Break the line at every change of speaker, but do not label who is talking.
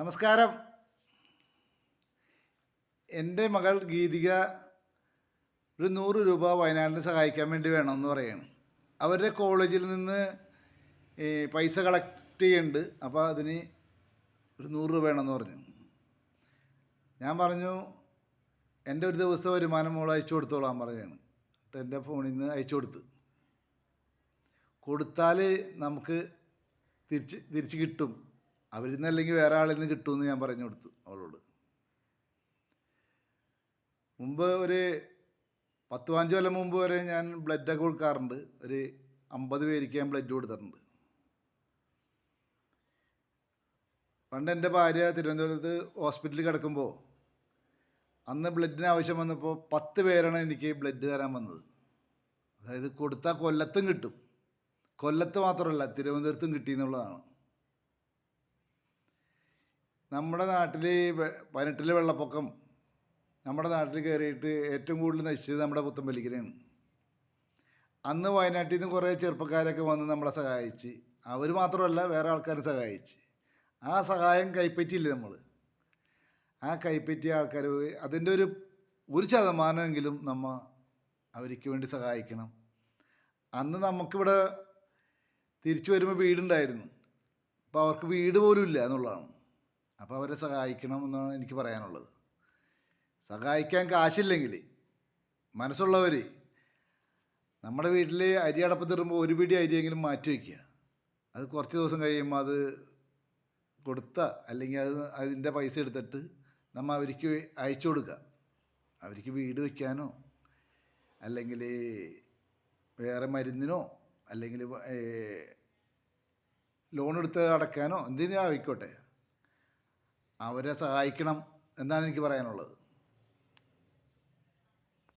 നമസ്കാരം. എന്റെ മകൾ ഗീതിക ഒരു നൂറ് രൂപ വയനാടിനെ സഹായിക്കാൻ വേണ്ടി വേണമെന്ന് പറയാണ്. അവരുടെ കോളേജിൽ നിന്ന് പൈസ കളക്ട് ചെയ്യുന്നുണ്ട് അപ്പോൾ അതിന് ഒരു നൂറ് രൂപ വേണമെന്ന് പറഞ്ഞു. ഞാൻ പറഞ്ഞു എന്റെ ഒരു ദിവസത്തെ വരുമാനം മോൾ അയച്ചു കൊടുത്തോളാൻ പറയുകയാണ് എന്റെ ഫോണിൽ നിന്ന് അയച്ചു കൊടുത്ത്. കൊടുത്താൽ നമുക്ക് തിരിച്ച് തിരിച്ച് കിട്ടും. അവരിൽ നിന്ന് അല്ലെങ്കിൽ വേറെ ആളിൽ നിന്ന് കിട്ടുമെന്ന് ഞാൻ പറഞ്ഞു കൊടുത്തു അവളോട്. മുമ്പ് ഒരു പത്ത് പതിനഞ്ച് കൊല്ലം മുമ്പ് വരെ ഞാൻ ബ്ലഡൊക്കെ കൊടുക്കാറുണ്ട്. ഒരു അമ്പത് പേർക്ക് ഞാൻ ബ്ലഡ് കൊടുത്തിട്ടുണ്ട്. പണ്ട് എന്റെ ഭാര്യ തിരുവനന്തപുരത്ത് ഹോസ്പിറ്റലിൽ കിടക്കുമ്പോൾ അന്ന് ബ്ലഡിന് ആവശ്യം വന്നപ്പോൾ പത്ത് പേരാണ് എനിക്ക് ബ്ലഡ് തരാൻ വന്നത്. അതായത് കൊടുത്താൽ കൊല്ലത്തും കിട്ടും. കൊല്ലത്ത് മാത്രമല്ല തിരുവനന്തപുരത്തും കിട്ടി എന്നുള്ളതാണ്. നമ്മുടെ നാട്ടിൽ പതിനെട്ടിലെ വെള്ളപ്പൊക്കം നമ്മുടെ നാട്ടിൽ കയറിയിട്ട് ഏറ്റവും കൂടുതൽ നശിച്ചത് നമ്മുടെ പുത്തമ്പലിക്കരയാണ് അന്ന് വയനാട്ടിൽ നിന്ന് കുറേ ചെറുപ്പക്കാരൊക്കെ വന്ന് നമ്മളെ സഹായിച്ച് അവർ മാത്രമല്ല വേറെ ആൾക്കാരും സഹായിച്ച്. ആ സഹായം കൈപ്പറ്റിയില്ലേ നമ്മൾ ആ കൈപ്പറ്റിയ ആൾക്കാർ അതിന്റെ ഒരു ഒരു ശതമാനമെങ്കിലും നമ്മ അവർക്ക് വേണ്ടി സഹായിക്കണം. അന്ന് നമുക്കിവിടെ തിരിച്ചു വരുമ്പോൾ വീടുണ്ടായിരുന്നു. അപ്പോൾ അവർക്ക് വീട് പോലും ഇല്ല എന്നുള്ളതാണ്. അപ്പോൾ അവരെ സഹായിക്കണം എന്നാണ് എനിക്ക് പറയാനുള്ളത്. സഹായിക്കാൻ കാശില്ലെങ്കിൽ മനസ്സുള്ളവർ നമ്മുടെ വീട്ടിൽ അരി അടപ്പ് അടപ്പത്തിടുമ്പോൾ ഒരു പിടി അരിയെങ്കിലും മാറ്റി വയ്ക്കുക അത് കുറച്ച് ദിവസം കഴിയുമ്പോൾ അത് കൊടുത്ത അല്ലെങ്കിൽ അത് അതിന്റെ പൈസ എടുത്തിട്ട് നമ്മൾ അവർക്ക് അയച്ചു കൊടുക്കുക. അവർക്ക് വീട് വയ്ക്കാനോ അല്ലെങ്കിൽ വേറെ മരുന്നിനോ അല്ലെങ്കിൽ ലോൺ എടുത്ത് അടക്കാനോ എന്തിനും ആയിക്കോട്ടെ. അവരെ സഹായിക്കണം എന്നാണ് എനിക്ക് പറയാനുള്ളത്.